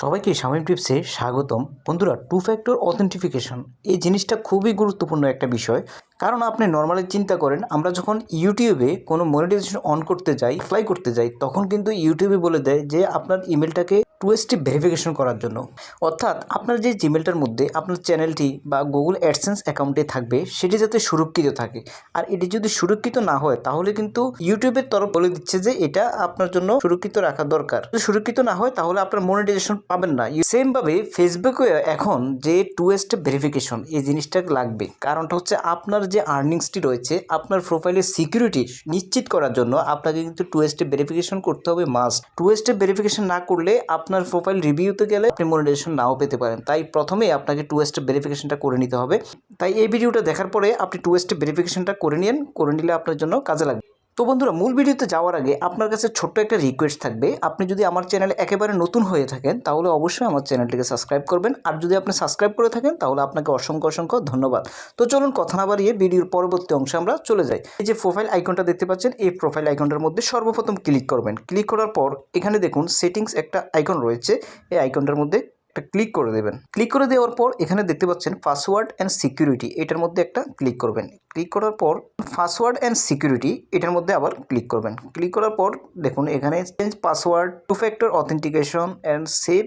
সবাইকে সামিম টিপসে স্বাগতম। বন্ধুরা টু ফ্যাক্টর অথেন্টিফিকেশন এই জিনিসটা খুবই গুরুত্বপূর্ণ একটা বিষয়। কারণ আপনি নর্মালি চিন্তা করেন, আমরা যখন ইউটিউবে কোনো মনিটাইজেশন অন করতে যাই অ্যাপ্লাই করতে যাই, তখন কিন্তু ইউটিউবে বলে দেয় যে আপনার ইমেলটাকে টু স্টেপ ভেরিফিকেশন করার জন্য। অর্থাৎ আপনার যে জিমেলটার মধ্যে আপনার চ্যানেলটি বা গুগল অ্যাডসেন্স অ্যাকাউন্টে থাকবে, সেটি যাতে সুরক্ষিত থাকে। আর এটি যদি সুরক্ষিত না হয়, তাহলে কিন্তু ইউটিউবের তরফ বলে দিচ্ছে যে এটা আপনার জন্য সুরক্ষিত রাখা দরকার। যদি সুরক্ষিত না হয়, তাহলে আপনার মনিটাইজেশন পাবেন না। সেমভাবে ফেসবুকে এখন যে টু স্টেপ ভেরিফিকেশন এই জিনিসটা লাগবে। কারণটা হচ্ছে আপনার যে আর্নিংসটি রয়েছে, আপনার প্রোফাইলের সিকিউরিটি নিশ্চিত করার জন্য আপনাকে কিন্তু টু স্টেপ ভেরিফিকেশন করতে হবে মাস্ট টু স্টেপ ভেরিফিকেশন না করলে আপনার প্রোফাইল রিভিউতে গেলে আপনি মনিটাইজেশন নাও পেতে পারেন। তাই প্রথমেই আপনাকে টু স্টেপ ভেরিফিকেশনটা করে নিতে হবে। তাই এই ভিডিওটা দেখার পরে আপনি টু স্টেপ ভেরিফিকেশনটা করে নিন, করে নিলে আপনার জন্য কাজে লাগবে। তো বন্ধুরা, মূল ভিডিওতে যাওয়ার আগে আপনার কাছে ছোট্ট একটা রিকোয়েস্ট থাকবে। আপনি যদি আমার চ্যানেলে একেবারে নতুন হয়ে থাকেন, তাহলে অবশ্যই আমার চ্যানেলটিকে সাবস্ক্রাইব করবেন। আর যদি আপনি সাবস্ক্রাইব করে থাকেন, তাহলে আপনাকে অসংখ্য অসংখ্য ধন্যবাদ। তো চলুন কথা না বাড়িয়ে ভিডিওর পরবর্তী অংশে আমরা চলে যাই। এই যে প্রোফাইল আইকনটা দেখতে পাচ্ছেন, এই প্রোফাইল আইকনটার মধ্যে সর্বপ্রথম ক্লিক করবেন। ক্লিক করার পর এখানে দেখুন সেটিংস একটা আইকন রয়েছে। এই আইকনটার মধ্যে একটা ক্লিক করে দেবেন। ক্লিক করে দেওয়ার পর এখানে দেখতে পাচ্ছেন পাসওয়ার্ড অ্যান্ড সিকিউরিটি এটার মধ্যে একটা ক্লিক করবেন। ক্লিক করার পর পাসওয়ার্ড অ্যান্ড সিকিউরিটি এটার মধ্যে আবার ক্লিক করবেন। ক্লিক করার পর দেখুন এখানে change password two factor authentication and save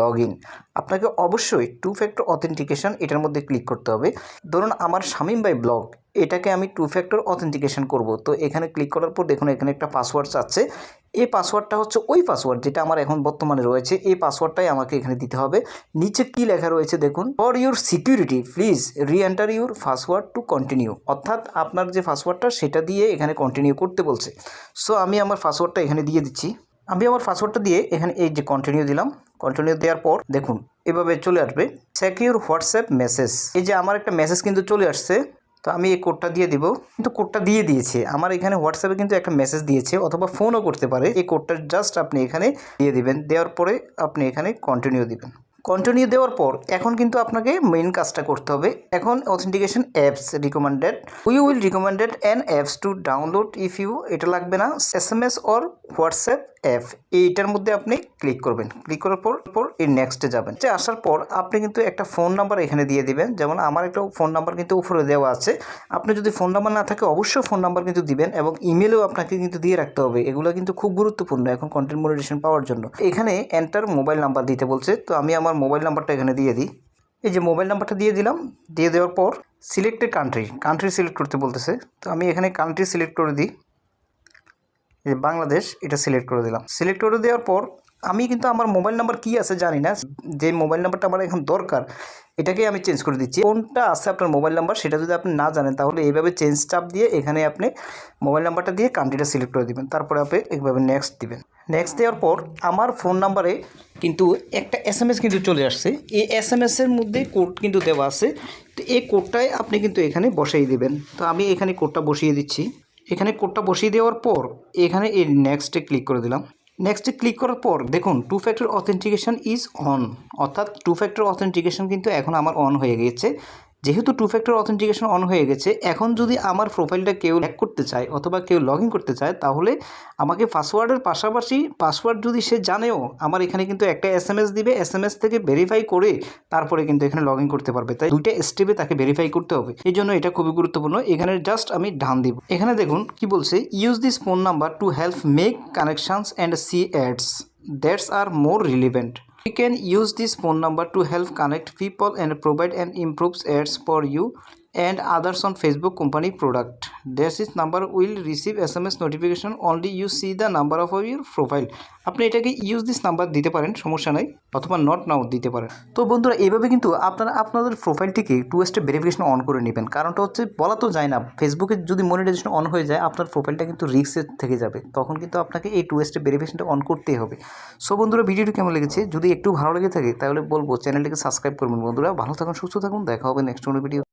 log in আপনাকে অবশ্যই টু ফ্যাক্টর অথেন্টিকেশন এটার মধ্যে ক্লিক করতে হবে। ধরুন আমার শামিম বাই ব্লগ এটাকে আমি টু ফ্যাক্টর অথেন্টিকেশন করব। তো এখানে ক্লিক করার পর দেখুন, এখানে একটা পাসওয়ার্ড চাচ্ছে এই পাসওয়ার্ডটা হচ্ছে ওই পাসওয়ার্ড যেটা আমার এখন বর্তমানে রয়েছে। এই পাসওয়ার্ডটাই আমাকে এখানে দিতে হবে। নিচে কি লেখা রয়েছে দেখুন for your security please re enter your password to continue অর্থাৎ আপনার যে পাসওয়ার্ডটা সেটা দিয়ে এখানে কন্টিনিউ করতে বলছে। সো আমি আমার পাসওয়ার্ডটা এখানে দিয়ে দিচ্ছি। আমি আমার পাসওয়ার্ডটা দিয়ে এখানে এই যে কন্টিনিউ দিলাম। কন্টিনিউ দেওয়ার পর দেখুন, এভাবে চলে আসবে। সিকিউর হোয়াটসঅ্যাপ মেসেজ এই যে আমার একটা মেসেজ কিন্তু চলে আসছে। তো আমি এই কোডটা দিয়ে দিব। কিন্তু কোডটা দিয়ে দিয়েছে। আমার এখানে হোয়াটসঅ্যাপে কিন্তু একটা মেসেজ দিয়েছে, অথবা ফোনও করতে পারে। এই কোডটা জাস্ট আপনি এখানে দিয়ে দিবেন। দেওয়ার পরে আপনি এখানে কন্টিনিউ দিবেন। কন্টিনিউ দেওয়ার পর এখন কিন্তু আপনাকে মেইন কাজটা করতে হবে। এখন authentication apps recommended we will recommended an apps to download if you এটা লাগবে না S M S or WhatsApp app এইটার মধ্যে আপনি ক্লিক করবেন। ক্লিক করার পর পর এই নেক্সটে যাবেন। যে আসার পর আপনি কিন্তু একটা ফোন নাম্বার এখানে দিয়ে দিবেন। যেমন আমার একটা ফোন নাম্বার কিন্তু উপরে দেওয়া আছে। আপনি যদি ফোন নাম্বার না থাকে অবশ্যই ফোন নাম্বার কিন্তু দিবেন এবং ইমেলও আপনাকে কিন্তু দিয়ে রাখতে হবে। এগুলো কিন্তু খুব গুরুত্বপূর্ণ এখন কন্টেন্ট মনিটেশন পাওয়ার জন্য। এখানে এন্টার মোবাইল নাম্বার দিতে বলছে। তো আমি আমার মোবাইল নাম্বারটা এখানে দিয়ে দিই। এই যে মোবাইল নাম্বারটা দিয়ে দিলাম, দিয়ে দেওয়ার পর সিলেক্টেড কান্ট্রি কান্ট্রি সিলেক্ট করতে বলতেছে। তো আমি এখানে কান্ট্রি সিলেক্ট করে দিই। যে বাংলাদেশ, এটা সিলেক্ট করে দিলাম। সিলেক্ট করে দেওয়ার পর আমি কিন্তু আমার মোবাইল নাম্বার কী আছে জানি না। যে মোবাইল নাম্বারটা আমার এখন দরকার, এটাকে আমি চেঞ্জ করে দিচ্ছি। কোনটা আছে আপনার মোবাইল নাম্বার সেটা যদি আপনি না জানেন, তাহলে এইভাবে চেঞ্জ চাপ দিয়ে এখানে আপনি মোবাইল নাম্বারটা দিয়ে কান্ট্রিটা সিলেক্ট করে দিবেন। তারপরে আপনি এইভাবে নেক্সট দিবেন। নেক্সট দেওয়ার পর আমার ফোন নাম্বারে কিন্তু একটা এস এম এস কিন্তু চলে আসছে। এই এস এম এসের মধ্যে কোড কিন্তু দেওয়া আছে। তো এই কোডটাই আপনি কিন্তু এখানে বসিয়ে দেবেন। তো আমি এখানে কোডটা বসিয়ে দিচ্ছি। এখানে কোডটা বসিয়ে দেওয়ার পর এখানে এই নেক্সটে ক্লিক করে দিলাম। নেক্সটে ক্লিক করার পর দেখুন two factor authentication is on অর্থাৎ টু ফ্যাক্টর অথেন্টিকেশন কিন্তু এখন আমার অন হয়ে গিয়েছে। যেহেতু টু ফ্যাক্টর অথেন্টিকেশন অন হয়ে গেছে, এখন যদি আমার প্রোফাইলটা কেউ হ্যাক করতে চায় অথবা কেউ লগ করতে চায়, তাহলে আমাকে পাসওয়ার্ডের পাশাপাশি পাসওয়ার্ড যদি সে জানেও, আমার এখানে কিন্তু একটা এস এম এস দিবে এস এম এস থেকে ভেরিফাই করে তারপরে কিন্তু এখানে লগ করতে পারবে। তাই দুইটা স্টেপে তাকে ভেরিফাই করতে হবে। এই জন্য এটা খুবই গুরুত্বপূর্ণ। এখানে জাস্ট আমি ডান দিব। এখানে দেখুন কি বলছে use this phone number to help make connections and see ads that's are more relevant We can use this phone number to help connect people and provide and improves ads for you and others on Facebook company product. This is number will receive SMS notification only you see the number of your profile. আপনি এটাকে use this number দিতে পারেন, সমস্যা নাই, অথবা not now দিতে পারেন। তো বন্ধুরা এইভাবে কিন্তু আপনারা আপনাদের প্রোফাইলটিকে টু স্টেপ ভেরিফিকেশন অন করে নেবেন। কারণটা হচ্ছে, বলা তো যায় না ফেসবুকে যদি মনিটাইজেশন অন হয়ে যায়, আপনার প্রোফাইলটা কিন্তু রিক্সের থেকে যাবে। তখন কিন্তু আপনাকে এই টু স্টেপ ভেরিফিকেশনটা অন করতেই হবে। সো বন্ধুরা, ভিডিওটি কেমন লেগেছে? যদি একটু ভালো লেগে থাকে, তাহলে বলব চ্যানেলটিকে সাবস্ক্রাইব করবেন বন্ধুরা। ভালো থাকুন, সুস্থ থাকুন, দেখা হবে নেক্সট কোনো ভিডিও